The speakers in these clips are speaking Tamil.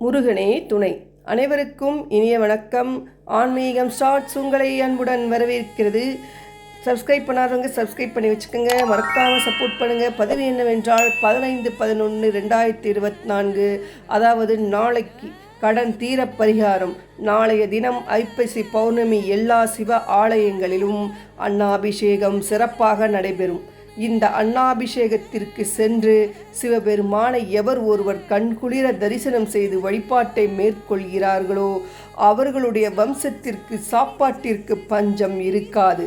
முருகனே துணை. அனைவருக்கும் இனிய வணக்கம். ஆன்மீகம் ஸ்டார்ட்ஸ் உங்களை அன்புடன் வரவேற்கிறது. சப்ஸ்கிரைப் பண்ணாதவங்க சப்ஸ்கிரைப் பண்ணி வச்சுக்கோங்க. மறக்காமல் சப்போர்ட் பண்ணுங்கள் பதிவு என்னவென்றால் பதினைந்து பதினொன்று ரெண்டாயிரத்தி இருபத்தி நான்கு அதாவது நாளைக்கு கடன் தீர பரிகாரம். நாளைய தினம் ஐப்பசி பௌர்ணமி எல்லா சிவ ஆலயங்களிலும் அன்னாபிஷேகம் சிறப்பாக நடைபெறும். இந்த அன்னாபிஷேகத்திற்கு சென்று சிவபெருமானை எவர் ஒருவர் கண்குளிர தரிசனம் செய்து வழிபாட்டை மேற்கொள்கிறார்களோ அவர்களுடைய வம்சத்திற்கு சாப்பாட்டிற்கு பஞ்சம் இருக்காது.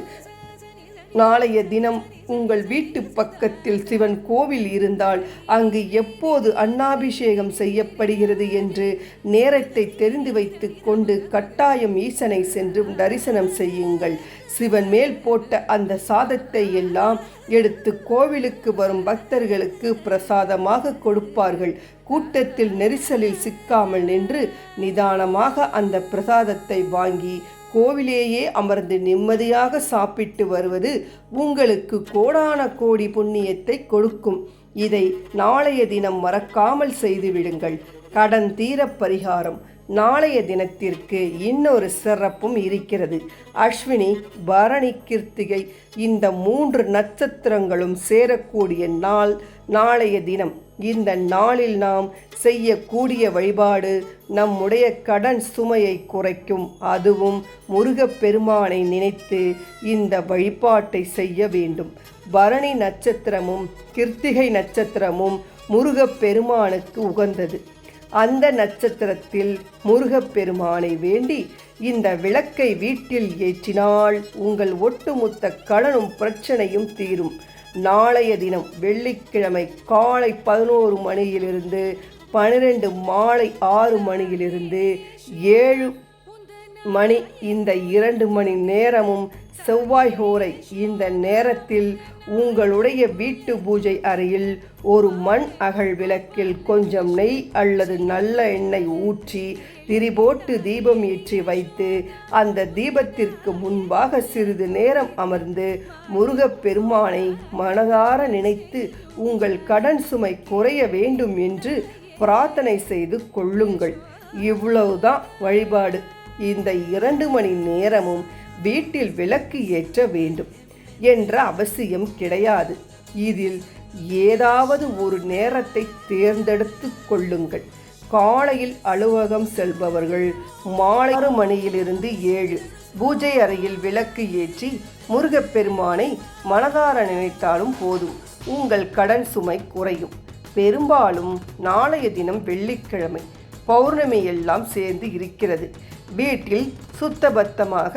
நாளைய தினம் உங்கள் வீட்டு பக்கத்தில் சிவன் கோவில் இருந்தால் அங்கு எப்போது அன்னாபிஷேகம் செய்யப்படுகிறது என்று நேரத்தை தெரிந்து வைத்து கொண்டு கட்டாயம் ஈசனை சென்று தரிசனம் செய்யுங்கள். சிவன் மேல் போட்ட அந்த சாதத்தை எல்லாம் எடுத்து கோவிலுக்கு வரும் பக்தர்களுக்கு பிரசாதமாக கொடுப்பார்கள். கூட்டத்தில் நெரிசலில் சிக்காமல் நின்று நிதானமாக அந்த பிரசாதத்தை வாங்கி கோவிலேயே அமர்ந்து நிம்மதியாக சாப்பிட்டு வருவது உங்களுக்கு கோடான கோடி புண்ணியத்தை கொடுக்கும். இதை நாளைய தினம் மறக்காமல் செய்துவிடுங்கள் கடன் தீர பரிகாரம். நாளைய தினத்திற்கு இன்னொரு சிறப்பும் இருக்கிறது. அஸ்வினி பரணி கிருத்திகை இந்த மூன்று நட்சத்திரங்களும் சேரக்கூடிய நாள் நாளைய தினம். இந்த நாளில் நாம் செய்யக்கூடிய வழிபாடு நம்முடைய கடன் சுமையை குறைக்கும். அதுவும் முருகப்பெருமானை நினைத்து இந்த வழிபாட்டை செய்ய வேண்டும். பரணி நட்சத்திரமும் கிருத்திகை நட்சத்திரமும் முருகப்பெருமானுக்கு உகந்தது. அந்த நட்சத்திரத்தில் முருகப்பெருமானை வேண்டி இந்த விளக்கை வீட்டில் ஏற்றினால் உங்கள் ஒட்டுமொத்த கடனும் பிரச்சனையும் தீரும். நாளைய தினம் வெள்ளிக்கிழமை காலை பதினோரு மணியிலிருந்து பனிரெண்டு மாலை ஆறு மணியிலிருந்து ஏழு மணி இந்த இரண்டு மணி நேரமும் செவ்வாய் ஹோரை இந்த நேரத்தில் உங்களுடைய வீட்டு பூஜை அறையில் ஒரு மண் அகல் விளக்கில் கொஞ்சம் நெய் அல்லது நல்ல எண்ணெய் ஊற்றி திரிபோட்டு தீபம் ஏற்றி வைத்து அந்த தீபத்திற்கு முன்பாக சிறிது நேரம் அமர்ந்து முருகப்பெருமானை மனதார நினைத்து உங்கள் கடன் சுமை குறைய வேண்டும் என்று பிரார்த்தனை செய்து கொள்ளுங்கள். இவ்வளவுதான் வழிபாடு. இந்த இரண்டு மணி நேரமும் வீட்டில் விளக்கு ஏற்ற வேண்டும் என்ற அவசியம் கிடையாது. இதில் ஏதாவது ஒரு நேரத்தை தேர்ந்தெடுத்து கொள்ளுங்கள். காலையில் அலுவலகம் செல்பவர்கள் மாலை ஆறு மணியிலிருந்து ஏழு பூஜை அறையில் விளக்கு ஏற்றி முருகப்பெருமானை மனதார நினைத்தாலும் போதும். உங்கள் கடன் சுமை குறையும். பெரும்பாலும் நாளைய தினம் வெள்ளிக்கிழமை பௌர்ணமி எல்லாம் சேர்ந்து இருக்கிறது. வீட்டில் சுத்தபத்தமாக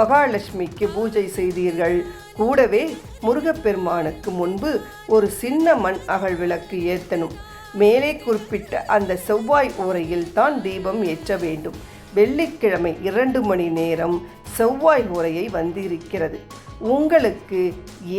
மகாலட்சுமிக்கு பூஜை செய்தீர்கள். கூடவே முருகப்பெருமானுக்கு முன்பு ஒரு சின்ன மண் அகல் விளக்கு ஏற்றணும் மேலே குறிப்பிட்ட அந்த செவ்வாய் உரையில் தான் தீபம் ஏற்ற வேண்டும். வெள்ளிக்கிழமை இரண்டு மணி நேரம் செவ்வாய் உரையை வந்திருக்கிறது. உங்களுக்கு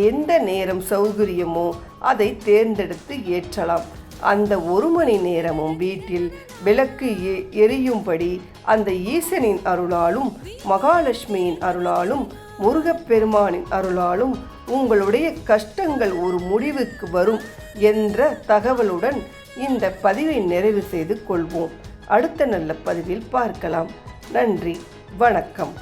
எந்த நேரம் சௌகரியமோ அதை தேர்ந்தெடுத்து ஏற்றலாம். அந்த ஒரு மணி நேரமும் வீட்டில் விளக்கு எ- எரியும்படி அந்த ஈசனின் அருளாலும் மகாலட்சுமியின் அருளாலும் முருகப்பெருமானின் அருளாலும் உங்களுடைய கஷ்டங்கள் ஒரு முடிவுக்கு வரும் என்ற தகவலுடன் இந்த பதிவை நிறைவு செய்து கொள்வோம். அடுத்த நல்ல பதிவில் பார்க்கலாம். நன்றி. வணக்கம்.